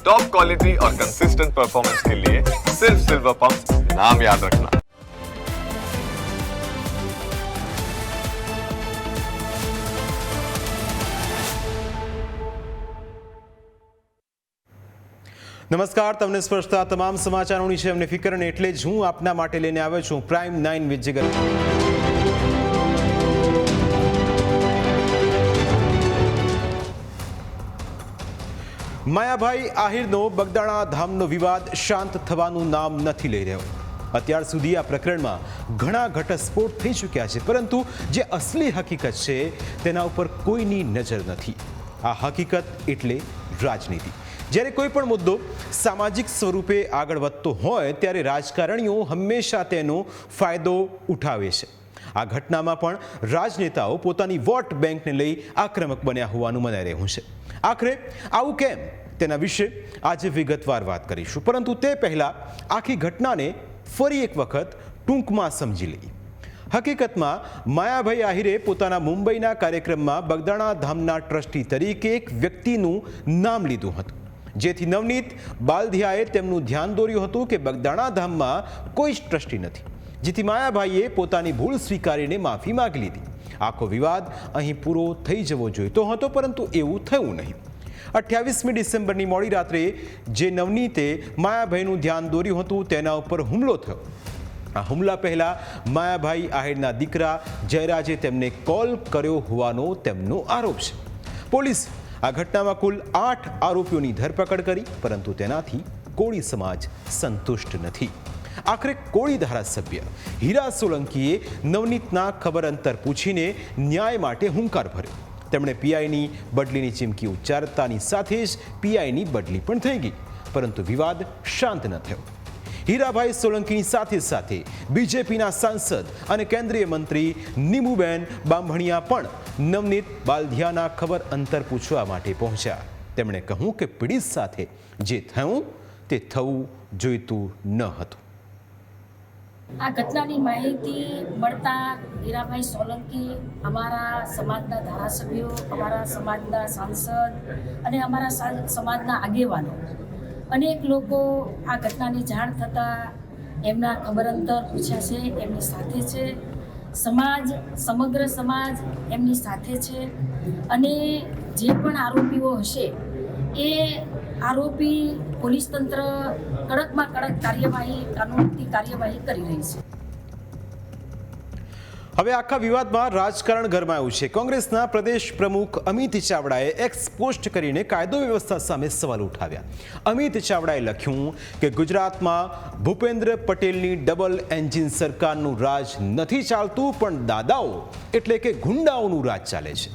Top quality और consistent performance के लिए सिर्फ सिल्वर पंप नाम याद रखना નમસ્કાર તમને સ્પર્શતા તમામ સમાચારોની છે અમને ફિકર અને એટલે જ હું આપના માટે લઈને આવ્યો છું પ્રાઇમ નાઇન વિથ માયાભાઈ આહિરનો બગદાણા ધામનો વિવાદ શાંત થવાનું નામ નથી લઈ રહ્યો. અત્યાર સુધી આ પ્રકરણમાં ઘણા ઘટસ્ફોટ થઈ ચૂક્યા છે, પરંતુ જે અસલી હકીકત છે તેના ઉપર કોઈની નજર નથી. આ હકીકત એટલે રાજનીતિ. જ્યારે કોઈ પણ મુદ્દો સામાજિક સ્વરૂપે આગળ વધતો હોય, ત્યારે રાજકારણીઓ હંમેશા તેનો ફાયદો ઉઠાવે છે. આ ઘટનામાં પણ રાજનેતાઓ પોતાની વોટ બેંકને લઈ આક્રમક બન્યા હોવાનું મનાઈ રહ્યું છે. આખરે આવું કેમ? તેના વિશે આજે વિગતવાર વાત કરીશું. પરંતુ તે પહેલાં આખી ઘટનાને ફરી એક વખત ટૂંકમાં સમજી લઈએ. હકીકતમાં માયાભાઈ આહિરે પોતાના મુંબઈના કાર્યક્રમમાં બગદાણા ધામના ટ્રસ્ટી તરીકે એક વ્યક્તિનું નામ લીધું હતું. જેથી નવનીત બાલધિયાએ તેમનું ધ્યાન દોર્યું હતું કે બગદાણા ધામમાં કોઈ જ ટ્રસ્ટી નથી. જેથી માયાભાઈએ પોતાની ભૂલ સ્વીકારીને માફી માગી લીધી. આખો વિવાદ અહીં પૂરો થઈ જવો જોઈતો હતો, પરંતુ એવું થયું નહીં. અઠ્યાવીસમી ડિસેમ્બરની મોડી રાત્રે જે નવનીતે માયાભાઈનું ધ્યાન દોર્યું હતું, તેના ઉપર હુમલો થયો. આ હુમલા પહેલા માયાભાઈ આહિરના દીકરા જયરાજે તેમને કોલ કર્યો હોવાનો તેમનો આરોપ છે. પોલીસ આ ઘટનામાં કુલ આઠ આરોપીઓની ધરપકડ કરી, પરંતુ તેનાથી કોળી સમાજ સંતુષ્ટ નથી. આખરે કોળી ધારાસભ્ય. હીરા સોલંકીએ નવનીતના ખબર અંતર પૂછીને ન્યાય માટે હુંકાર ભર્યો. તેમણે પીઆઈની બદલીની ચીમકી ઉચ્ચારતાની સાથે જ પીઆઈની બદલી પણ થઈ ગઈ. પરંતુ વિવાદ શાંત ન થયો. હીરાભાઈ સોલંકીની સાથે સાથે બીજેપીના સાંસદ અને કેન્દ્રીય મંત્રી નીમુબેન બામણિયા પણ નવનીત બાલધિયાના ખબર અંતર પૂછવા માટે પહોંચ્યા. તેમણે કહ્યું કે પીડિત સાથે જે થયું તે થવું જોઈતું ન હતું. આ ઘટનાની માહિતી મળતા હીરાભાઈ સોલંકી અમારા સમાજના ધારાસભ્યો, અમારા સમાજના સાંસદ અને અમારા સમાજના આગેવાનો. અનેક લોકો આ ઘટનાની જાણ થતાં એમના ખબર અંતર પૂછ્યા છે, એમની સાથે છે. સમાજ, સમગ્ર સમાજ એમની સાથે છે અને જે પણ આરોપીઓ હશે એ આરોપી પોલીસ તંત્ર કડકમાં કડક કાર્યવાહી કાનૂનની કાર્યવાહી કરી રહી છે. હવે આખા વિવાદમાં રાજકારણ ગરમાયું છે. કોંગ્રેસના પ્રદેશ પ્રમુખ અમિત ચાવડાએ એક્સ પોસ્ટ કરીને કાયદો વ્યવસ્થા સામે સવાલ ઉઠાવ્યા. અમિત ચાવડાએ લખ્યું કે ગુજરાતમાં ભૂપેન્દ્ર પટેલની ડબલ એન્જિન સરકારનું રાજ નથી ચાલતું, પણ દાદાઓ એટલે કે ગુંડાઓનું રાજ ચાલે છે.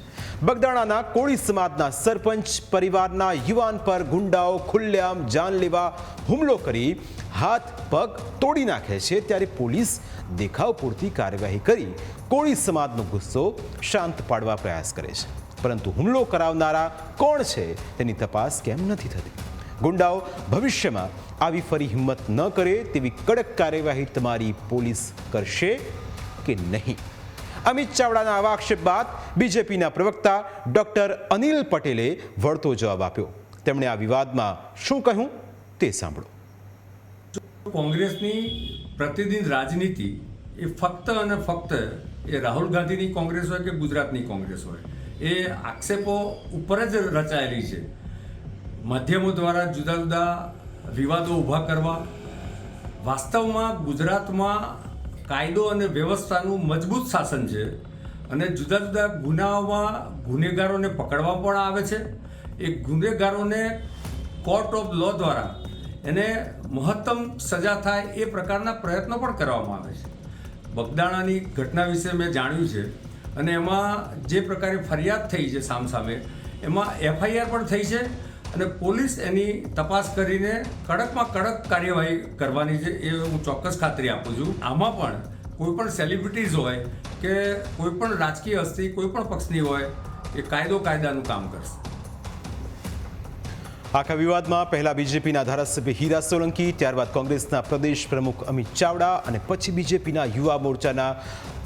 બગદાણાના કોળી સમાજના સરપંચ પરિવારના યુવાન પર ગુંડાઓ ખુલ્લેઆમ જાનલેવા હુમલો કરી હાથ, પગ તોડી નાખે છે ત્યારે પોલીસ દેખાવ પૂરતી કાર્યવાહી કરી કોળી સમાજનો ગુસ્સો શાંત પાડવા પ્રયાસ કરે છે. પરંતુ હુમલો કરાવનારા કોણ છે તેની તપાસ કેમ નથી થતી? ગુંડાઓ ભવિષ્યમાં આવી ફરી હિંમત ન કરે તેવી કડક કાર્યવાહી તમારી પોલીસ કરશે કે નહીં? અમિત ચાવડાના આવા આક્ષેપ બાદ બીજેપીના પ્રવક્તા ડોક્ટર અનિલ પટેલે વળતો જવાબ આપ્યો. તેમણે આ વિવાદમાં શું કહ્યું તે સાંભળો. કોંગ્રેસની પ્રતિદિન રાજનીતિ એ ફક્ત અને ફક્ત એ રાહુલ ગાંધીની કોંગ્રેસ હોય કે ગુજરાતની કોંગ્રેસ હોય, એ આક્ષેપો ઉપર જ રચાયેલી છે. માધ્યમો દ્વારા જુદા જુદા વિવાદો ઊભા કરવા, વાસ્તવમાં ગુજરાતમાં કાયદો અને વ્યવસ્થાનું મજબૂત શાસન છે અને જુદા જુદા ગુનાઓમાં ગુનેગારોને પકડવા પણ આવે છે. એ ગુનેગારોને કોર્ટ ઓફ લો દ્વારા એને મહત્તમ સજા થાય એ પ્રકારના પ્રયત્નો પણ કરવામાં આવે છે. બગદાણાની ઘટના વિશે મેં જાણ્યું છે અને એમાં જે પ્રકારે ફરિયાદ થઈ છે સામસામે, એમાં એફઆઈઆર પણ થઈ છે અને પોલીસ એની તપાસ કરીને કડકમાં કડક કાર્યવાહી કરવાની છે એ હું ચોક્કસ ખાતરી આપું છું. આમાં પણ કોઈ પણ સેલિબ્રિટીઝ હોય કે કોઈ પણ રાજકીય હસ્તી, કોઈ પણ પક્ષની હોય એ કાયદો કાયદાનું કામ કરશે. આખા વિવાદમાં પહેલા બીજેપીના ધારાસભ્ય હીરા સોલંકી, ત્યારબાદ કોંગ્રેસના પ્રદેશ પ્રમુખ અમિત ચાવડા અને પછી બીજેપીના યુવા મોરચાના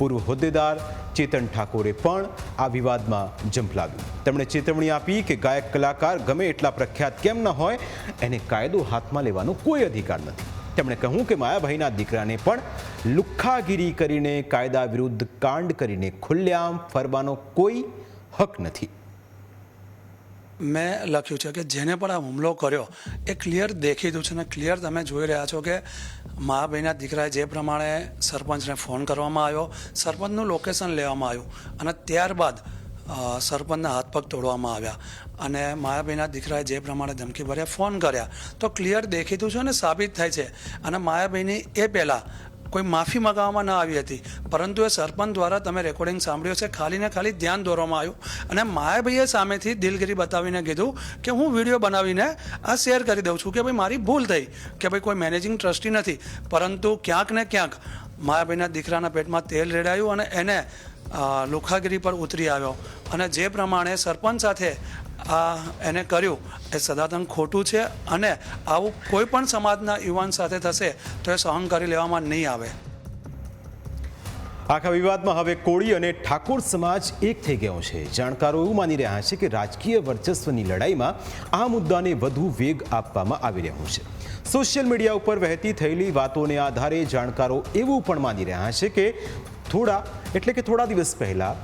પૂર્વ હોદ્દેદાર ચેતન ઠાકોરે પણ આ વિવાદમાં ઝંપલાવ્યું તેમણે ચેતવણી આપી કે ગાયક કલાકાર ગમે એટલા પ્રખ્યાત કેમ ન હોય, એને કાયદો હાથમાં લેવાનો કોઈ અધિકાર નથી. તેમણે કહ્યું કે માયાભાઈના દીકરાને પણ લુખ્ખાગીરી કરીને કાયદા વિરુદ્ધ કાંડ કરીને ખુલ્લેઆમ ફરવાનો કોઈ હક નથી. મેં લખ્યું છે કે જેને પણ આ હુમલો કર્યો, એ ક્લિયર દેખીતું છે ને ક્લિયર તમે જોઈ રહ્યા છો કે મહાભાઈના દીકરાએ જે પ્રમાણે સરપંચને ફોન કરવામાં આવ્યો, સરપંચનું લોકેશન લેવામાં આવ્યું અને ત્યારબાદ સરપંચના હાથ પગ તોડવામાં આવ્યા અને માયાભાઈના દીકરાએ જે પ્રમાણે ધમકી ભર્યા ફોન કર્યા. તો ક્લિયર દેખીતું છે અને સાબિત થાય છે અને માયાભાઈની એ પહેલાં કોઈ માફી મગાવવામાં ન આવી હતી. પરંતુ એ સરપંચ દ્વારા તમે રેકોર્ડિંગ સાંભળ્યો છે. ખાલી ને ખાલી ધ્યાન દોરવામાં આવ્યું. અને માયાભાઈએ સામેથી દિલગીરી બતાવીને કીધું કે હું વીડિયો બનાવીને આ શેર કરી દઉં છું કે ભાઈ મારી ભૂલ થઈ, કે ભાઈ કોઈ મેનેજિંગ ટ્રસ્ટી નથી. પરંતુ ક્યાંક ને ક્યાંક માયાભાઈના દીકરાના પેટમાં તેલ રેડાયું અને એને લુખાગીરી પર ઉતરી આવ્યો. અને જે પ્રમાણે સરપંચ સાથે આ એને કર્યું. એ સદાતન ખોટું છે અને આવું કોઈ પણ સમાજના યુવાન સાથે થશે તો એ સહન કરી લેવામાં નહીં આવે. આખા વિવાદમાં હવે કોળી અને ઠાકોર સમાજ એક થઈ ગયો છે. જાણકારો એવું માની રહ્યા છે કે રાજકીય વર્ચસ્વની લડાઈમાં આ મુદ્દાને વધુ વેગ આપવામાં આવી રહ્યો છે. સોશિયલ મીડિયા ઉપર વહેતી થયેલી વાતોને આધારે જાણકારો એવું પણ માની રહ્યા છે કે થોડા, એટલે કે થોડા દિવસ પહેલાં,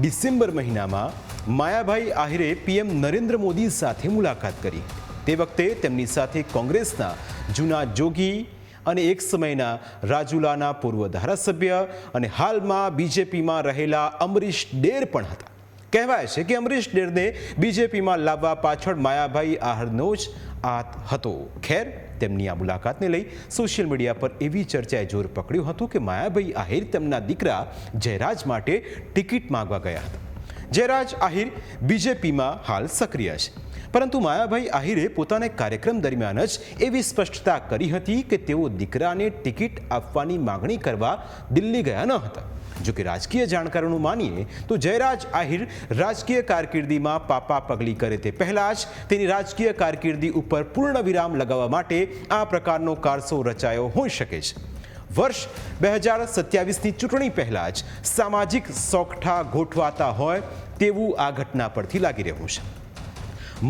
ડિસેમ્બર મહિનામાં માયાભાઈ આહિરે પીએમ નરેન્દ્ર મોદી સાથે મુલાકાત કરી. તે વખતે તેમની સાથે કોંગ્રેસના જૂના જોગી અને એક સમયના રાજુલાના પૂર્વ ધારાસભ્ય અને હાલમાં બીજેપીમાં રહેલા અમરીશ ડેર પણ હતા. કહેવાય છે કે અમરીશ ડેરને બીજેપીમાં લાવવા પાછળ માયાભાઈ આહરનો જ હાથ હતો. ખેર, તેમની આ મુલાકાતને લઈ સોશિયલ મીડિયા પર એવી ચર્ચાએ જોર પકડ્યું હતું કે માયાભાઈ આહિર તેમના દીકરા જયરાજ માટે ટિકિટ માંગવા ગયા હતા. જયરાજ આહિર બીજેપીમાં હાલ સક્રિય છે. પરંતુ માયાભાઈ આહિરે પોતાના કાર્યક્રમ દરમિયાન જ એવી સ્પષ્ટતા કરી હતી કે તેઓ દીકરાને ટિકિટ આપવાની માંગણી કરવા દિલ્હી ગયા ન હતા. જો કે રાજકીય જાણકારોનું માનીએ તો જયરાજ આહિર રાજકીય કારકિર્દીમાં પાપા પગલી કરે તે પહેલાં જ તેની રાજકીય કારકિર્દી ઉપર પૂર્ણ વિરામ લગાવવા માટે આ પ્રકારનો કારસો રચાયો હોઈ શકે છે. વર્ષ બે હજાર સત્યાવીસની ચૂંટણી પહેલાં જ સામાજિક સોગઠા ગોઠવાતા હોય તેવું આ ઘટના પરથી લાગી રહ્યું છે.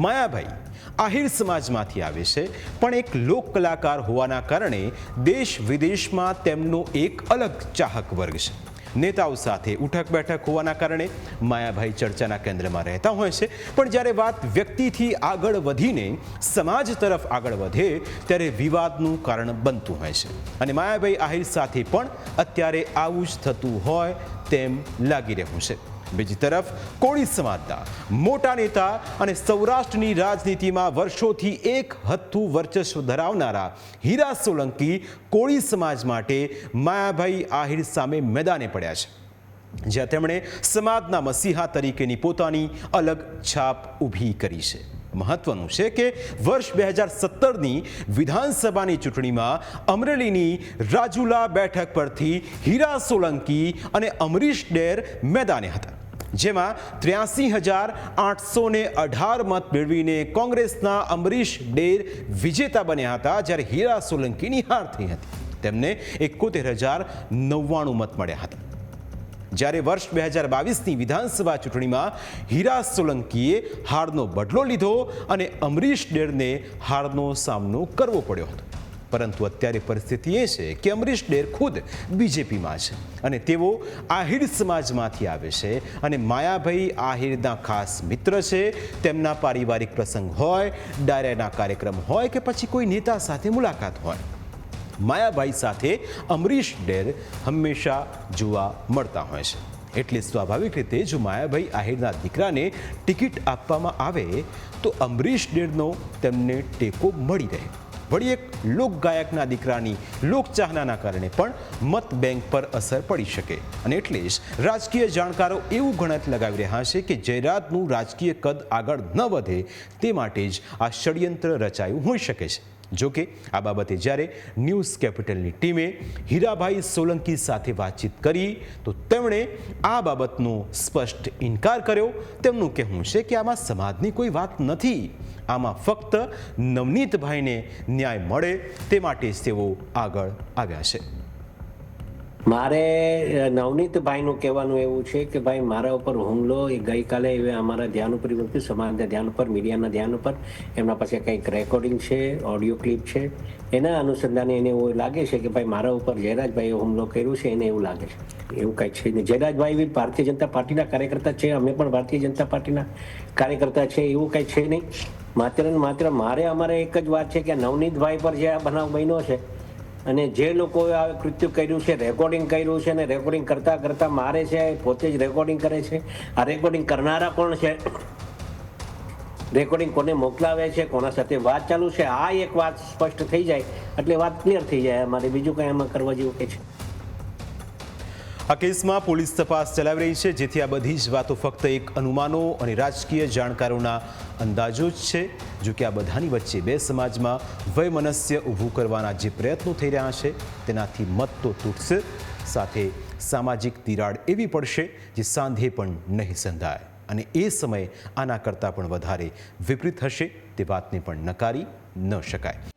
માયાભાઈ આહિર સમાજમાંથી આવે છે, પણ એક લોક કલાકાર હોવાના કારણે દેશ વિદેશમાં તેમનો એક અલગ ચાહક વર્ગ છે. નેતાઓ સાથે ઉઠક બેઠક હોવાના કારણે માયાભાઈ ચર્ચાના કેન્દ્રમાં રહેતા હોય છે. પણ જ્યારે વાત વ્યક્તિથી આગળ વધીને સમાજ તરફ આગળ વધે, ત્યારે વિવાદનું કારણ બનતું હોય છે. અને માયાભાઈ આહિર સાથે પણ અત્યારે આવું જ થતું હોય તેમ લાગી રહ્યું છે. બીજી તરફ કોળી સમાજના મોટા નેતા અને સૌરાષ્ટ્રની રાજનીતિમાં વર્ષોથી એક હથ્થું વર્ચસ્વ ધરાવનારા હીરા સોલંકી કોળી સમાજ માટે માયાભાઈ આહિર સામે મેદાને પડ્યા છે, જ્યાં તેમણે સમાજના મસીહા તરીકેની પોતાની અલગ છાપ ઊભી કરી છે. મહત્વનું છે કે વર્ષ બે હજાર સત્તરની વિધાનસભાની ચૂંટણીમાં અમરેલીની રાજુલા બેઠક પરથી હીરા સોલંકી અને અમરીશ ડેર મેદાને હતા. જેમાં ત્ર્યાસી હજાર આઠસો અઢાર મત મેળવીને કોંગ્રેસના અમરીશ ડેર વિજેતા બન્યા હતા જ્યારે હીરા સોલંકીની હાર થઈ હતી. તેમને એકોતેર હજાર નવ્વાણું મત મળ્યા હતા. જ્યારે વર્ષ બે હજાર બાવીસની વિધાનસભા ચૂંટણીમાં હીરા સોલંકીએ હારનો બદલો લીધો અને અમરીશ ડેરને હારનો સામનો કરવો પડ્યો હતો. પરંતુ અત્યારે પરિસ્થિતિ એ છે કે અમરીશ ડેર ખુદ બીજેપીમાં છે અને તેઓ આહિર સમાજમાંથી આવે છે અને માયાભાઈ આહિરના ખાસ મિત્ર છે. તેમના પારિવારિક પ્રસંગ હોય, ડાયરાના કાર્યક્રમ હોય કે પછી કોઈ નેતા સાથે મુલાકાત હોય. માયાભાઈ સાથે અમરીશ ડેર હંમેશા જોવા મળતા હોય છે. એટલે સ્વાભાવિક રીતે જો માયાભાઈ આહિરના દીકરાને ટિકિટ આપવામાં આવે, તો અમરીશ ડેરનો તેમને ટેકો મળી રહે. વળી એક લોકગાયકના દીકરાની લોકચાહનાના કારણે પણ મત બેંક પર અસર પડી શકે. અને એટલે જ રાજકીય જાણકારો એવું ગણત લગાવી રહ્યા છે કે જયરાજનું રાજકીય કદ આગળ ન વધે તે માટે જ આ ષડયંત્ર રચાયું હોઈ શકે છે. જોકે આ બાબતે જ્યારે ન્યૂઝ કેપિટલની ટીમે હીરાભાઈ સોલંકી સાથે વાતચીત કરી, તો તેમણે આ બાબતનો સ્પષ્ટ ઇનકાર કર્યો. તેમનું કહેવું છે કે આમાં સમાજની કોઈ વાત નથી. આમાં ફક્ત નવનીતભાઈને ન્યાય મળે તે માટે જ તેઓ આગળ આવ્યા છે. મારે નવનીતભાઈનું કહેવાનું એવું છે કે ભાઈ, મારા ઉપર હુમલો, એ ગઈકાલે એ અમારા ધ્યાન ઉપર મૂક્યું સમાજના ધ્યાન ઉપર, મીડિયાના ધ્યાન ઉપર, એમના પાસે કંઈક રેકોર્ડિંગ છે ઓડિયો ક્લિપ છે. એના અનુસંધાને એને એવું લાગે છે કે ભાઈ, મારા ઉપર જયરાજભાઈએ હુમલો કર્યો છે, એને એવું લાગે છે. એવું કંઈ છે નહીં. જયરાજભાઈ બી ભારતીય જનતા પાર્ટીના કાર્યકર્તા છે, અમે પણ ભારતીય જનતા પાર્ટીના કાર્યકર્તા છે, એવું કંઈ છે નહીં. માત્ર ને માત્ર મારે અમારે એક જ વાત છે કે નવનીતભાઈ પર જે આ બનાવ બન્યો છે અને જે લોકોએ આ કૃત્ય કર્યું છે રેકોર્ડિંગ કર્યું છે અને રેકોર્ડિંગ કરતાં કરતાં મારે છે, પોતે જ રેકોર્ડિંગ કરે છે. આ રેકોર્ડિંગ કરનારા કોણ છે? રેકોર્ડિંગ કોને મોકલાવે છે, કોના સાથે વાત ચાલુ છે? આ એક વાત સ્પષ્ટ થઈ જાય, એટલે વાત ક્લિયર થઈ જાય, અમારે બીજું કંઈ એમાં કરવા જેવું કે છે. આ કેસમાં પોલીસ તપાસ ચલાવી રહી છે, જેથી આ બધી જ વાતો ફક્ત એક અનુમાનો અને રાજકીય જાણકારોના અંદાજો જ છે, જો કે આ બધાની વચ્ચે બે સમાજમાં વયમનસ્ય ઊભું કરવાના જે પ્રયત્નો થઈ રહ્યા છે, તેનાથી મત તો તૂટશે, સાથે સામાજિક તિરાડ એવી પડશે જે સાંધે પણ નહીં સંધાય. અને એ સમયે આના કરતાં પણ વધારે વિપરીત હશે, તે વાતને પણ નકારી ન શકાય.